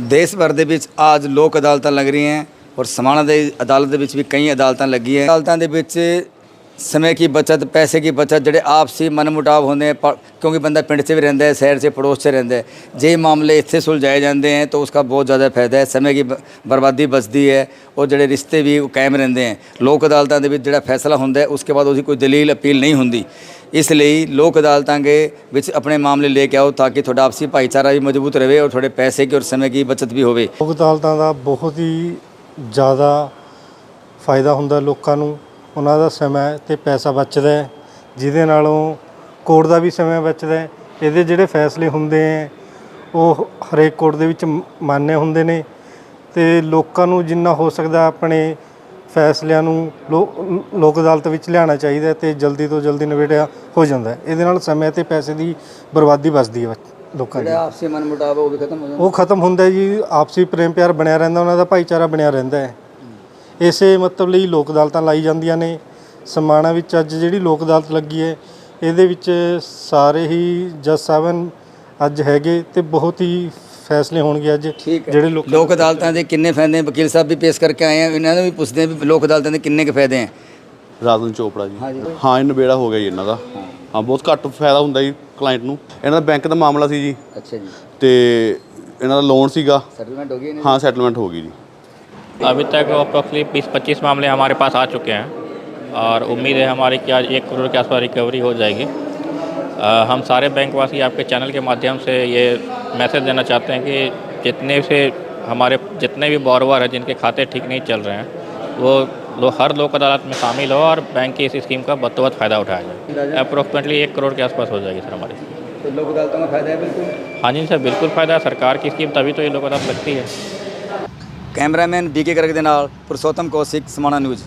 ਦੇਸ਼ ਭਰ ਦੇ ਵਿੱਚ ਅੱਜ ਲੋਕ ਅਦਾਲਤਾਂ ਲੱਗ ਰਹੀਆਂ ਹਨ ਔਰ ਸਮਾਣਾ ਦੇ ਅਦਾਲਤ ਦੇ ਵਿੱਚ ਵੀ ਕਈ ਅਦਾਲਤਾਂ ਲੱਗੀਆਂ ਅਦਾਲਤਾਂ ਦੇ ਵਿੱਚ ਸਮੇਂ ਦੀ ਬਚਤ, ਪੈਸੇ ਦੀ ਬਚਤ, ਜਿਹੜੇ ਆਪਸੀ ਮਨਮੁਟਾਵ ਹੁੰਦੇ ਕਿਉਂਕਿ ਬੰਦਾ ਪਿੰਡ 'ਚ ਵੀ ਰਹਿੰਦਾ ਹੈ, ਸ਼ਹਿਰ 'ਚ, ਪੜੋਸ 'ਚ ਰਹਿੰਦਾ ਹੈ, ਜੇ ਮਾਮਲੇ ਇੱਥੇ ਸੁਲਝਾਏ ਜਾਂਦੇ ਹਨ ਤਾਂ ਉਸਦਾ ਬਹੁਤ ਜ਼ਿਆਦਾ ਫਾਇਦਾ ਹੈ। ਸਮੇਂ ਦੀ ਬਰਬਾਦੀ ਬਚਦੀ ਹੈ ਔਰ ਜਿਹੜੇ ਰਿਸ਼ਤੇ ਵੀ ਉਹ ਕਾਇਮ ਰਹਿੰਦੇ ਹਨ ਲੋਕ ਅਦਾਲਤਾਂ ਦੇ ਵਿੱਚ ਜਿਹੜਾ ਫੈਸਲਾ ਹੁੰਦਾ ਹੈ ਉਸਕੇ ਬਾਅਦ ਉਹਦੀ ਕੋਈ ਦਲੀਲ ਅਪੀਲ ਨਹੀਂ ਹੁੰਦੀ। ਇਸ ਲਈ ਲੋਕ ਅਦਾਲਤਾਂ ਦੇ ਵਿੱਚ ਆਪਣੇ ਮਾਮਲੇ ਲੈ ਕੇ ਆਓ ਤਾਂ ਕਿ ਤੁਹਾਡਾ ਆਪਸੀ ਭਾਈਚਾਰਾ ਵੀ ਮਜ਼ਬੂਤ ਰਹੇ ਔਰ ਤੁਹਾਡੇ ਪੈਸੇ ਕੀ ਔਰ ਸਮੇਂ ਕੀ ਬਚਤ ਵੀ ਹੋਵੇ। ਲੋਕ ਅਦਾਲਤਾਂ ਦਾ ਬਹੁਤ ਹੀ ਜ਼ਿਆਦਾ ਫਾਇਦਾ ਹੁੰਦਾ ਲੋਕਾਂ ਨੂੰ। ਉਹਨਾਂ ਦਾ ਸਮਾਂ ਤੇ ਪੈਸਾ ਬਚਦਾ ਹੈ, ਜਿਹਦੇ ਨਾਲੋਂ ਕੋਰਟ ਦਾ ਵੀ ਸਮਾਂ ਬਚਦਾ ਹੈ। ਇਹਦੇ ਜਿਹੜੇ ਫੈਸਲੇ ਹੁੰਦੇ ਹੈ, ਉਹ ਹਰੇਕ ਕੋਰਟ ਦੇ ਵਿੱਚ ਮ- ਹੁੰਦੇ ਨੇ ਤੇ ਲੋਕਾਂ ਨੂੰ ਜਿੰਨਾ ਹੋ ਸਕਦਾ ਆਪਣੇ ਫੈਸਲਿਆਂ ਨੂੰ ਲੋਕ ਅਦਾਲਤ ਵਿੱਚ ਲਿਆਉਣਾ ਚਾਹੀਦਾ ਤੇ ਜਲਦੀ ਤੋਂ ਜਲਦੀ ਨਿਬੇੜਿਆ ਹੋ ਜਾਂਦਾ ਇਹਦੇ ਨਾਲ ਸਮੇਂ ਤੇ ਪੈਸੇ ਦੀ ਬਰਬਾਦੀ ਬਚਦੀ ਹੈ ਲੋਕਾਂ ਦੀ। ਆਪਸੀ ਮਨਮੁਟਾਵ ਉਹ ਵੀ ਖਤਮ ਹੋ ਜਾਂਦਾ। ਉਹ ਖਤਮ ਹੁੰਦਾ ਜੀ ਆਪਸੀ ਪ੍ਰੇਮ ਪਿਆਰ ਬਣਿਆ ਰਹਿੰਦਾ ਉਹਨਾਂ ਦਾ ਭਾਈਚਾਰਾ ਬਣਿਆ ਰਹਿੰਦਾ ਹੈ। ਇਸੇ ਮਤਲਬ ਲਈ ਲੋਕ ਅਦਾਲਤਾਂ ਲਾਈ ਜਾਂਦੀਆਂ ਨੇ। ਸਮਾਣਾ ਵਿੱਚ ਅੱਜ ਜਿਹੜੀ ਲੋਕ ਅਦਾਲਤ ਲੱਗੀ ਹੈ ਇਹਦੇ ਵਿੱਚ ਸਾਰੇ ਹੀ ਜੱਜ ਸਾਹਿਬਾਨ ਅੱਜ ਹੈਗੇ ਤੇ ਬਹੁਤ ਹੀ ਫੈਸਲੇ ਹੋਣਗੇ ਅੱਜ ਠੀਕ ਹੈ ਜਿਹੜੇ ਲੋਕ ਲੋਕ ਅਦਾਲਤਾਂ ਦੇ ਕਿੰਨੇ ਫਾਇਦੇ ਹੈ ਵਕੀਲ ਸਾਹਿਬ ਵੀ ਪੇਸ਼ ਕਰਕੇ ਆਏ ਆ ਇਹਨਾਂ ਨੂੰ ਵੀ ਪੁੱਛਦੇ ਆ ਵੀ ਲੋਕ ਅਦਾਲਤਾਂ ਦੇ ਕਿੰਨੇ ਕੁ ਫਾਇਦੇ ਹੈ ਰਾਜਨ ਚੋਪੜਾ ਜੀ ਹਾਂਜੀ। ਹਾਂ ਇਹ ਨਿਬੇੜਾ ਹੋ ਗਿਆ ਜੀ ਇਹਨਾਂ ਦਾ ਹਾਂ ਬਹੁਤ ਘੱਟ ਫਾਇਦਾ ਹੁੰਦਾ ਜੀ ਕਲਾਇੰਟ ਨੂੰ ਇਹਨਾਂ ਦਾ ਬੈਂਕ ਦਾ ਮਾਮਲਾ ਸੀ ਜੀ ਅੱਛਾ ਜੀ ਤੇ ਇਹਨਾਂ ਦਾ ਲੋਨ ਸੀਗਾ ਸੈਟਲਮੈਂਟ ਹੋ ਗਈ ਹਾਂ ਸੈਟਲਮੈਂਟ ਹੋ ਗਈ ਜੀ अभी तक अप्रोक्सली बीस पच्चीस मामले हमारे पास आ चुके हैं और उम्मीद है हमारी कि आज एक करोड़ के आसपास रिकवरी हो जाएगी अ, हम सारे बैंकवासी आपके चैनल के माध्यम से ये मैसेज देना चाहते हैं कि जितने से हमारे जितने भी बॉरवर हैं जिनके खाते ठीक नहीं चल रहे हैं वो लो हर लोक अदालत में शामिल हो और बैंक की इस स्कीम का बदतौत फ़ायदा उठाया जाए। अप्रोक्सीमेटली एक करोड़ के आसपास हो जाएगी सर हमारी। तो लोक अदालतों का फ़ायदा है बिल्कुल? हाँ जी सर बिल्कुल फ़ायदा है। सरकार की स्कीम तभी तो ये लोक अदालत लगती है। कैमरामैन बी के गर्ग के पुरुषोत्तम कौशिक समाना न्यूज़।